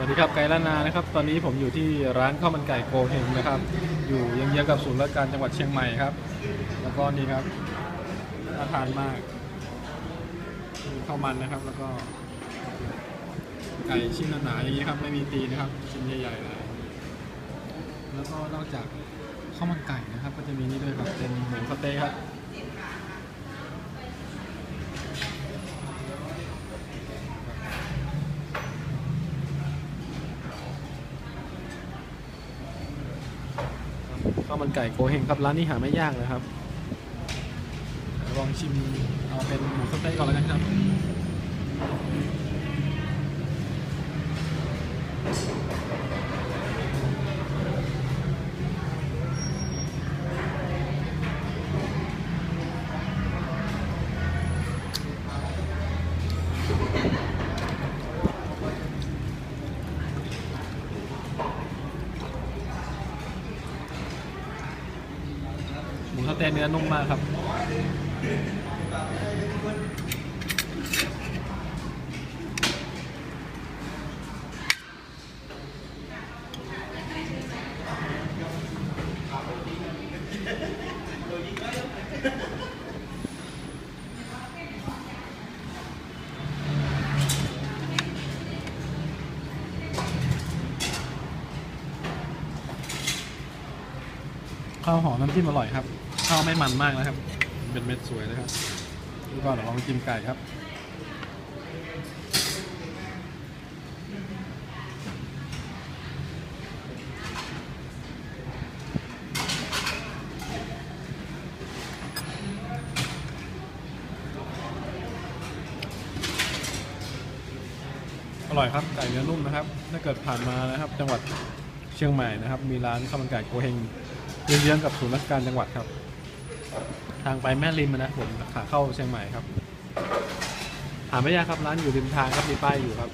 สวัสดีครับไกด์ล้านนานะครับ ตอนนี้ผมอยู่ที่ร้านข้าวมันไก่โกเฮงนะครับ อยู่ยังเยื้องกับศูนย์ราชการจังหวัดเชียงใหม่ครับ แล้วก็นี่ครับน่าทานมากข้าวมันนะครับ แล้วก็ ไก่ชิ้นหนาๆอย่างนี้ครับ ไม่มีตีนะครับ ชิ้นใหญ่ๆเลยแล้วก็นอกจากข้าวมันไก่นะครับ ก็จะมีนี่ด้วยครับเป็นหมูสเต๊ะครับ ข้าวมันไก่โกเฮงครับร้านนี้หาไม่ยากเลยครับลองชิมเอาเป็นหมูสะเต๊ะก่อนแล้วกันครับ หมูสเต๊ะเนื้อนุ่มมากครับข้าวหอมน้ำจิ้มอร่อยครับ ข้าวไม่มันมากนะครับ เป็นเม็ดสวยนะครับแล้วก็เดี๋ยวลองจิ้มไก่ครับอร่อยครับไก่เนื้อนุ่มนะครับ ถ้าเกิดผ่านมานะครับ จังหวัดเชียงใหม่นะครับ มีร้านข้าวมันไก่โกเฮงเยื้องๆกับศูนย์ราชการจังหวัดครับางไปแม่ริมนะผมขาเข้าเชียงใหม่ครับ หาไม่ยากครับร้านอยู่ริมทางครับมีป้ายอยู่ครับ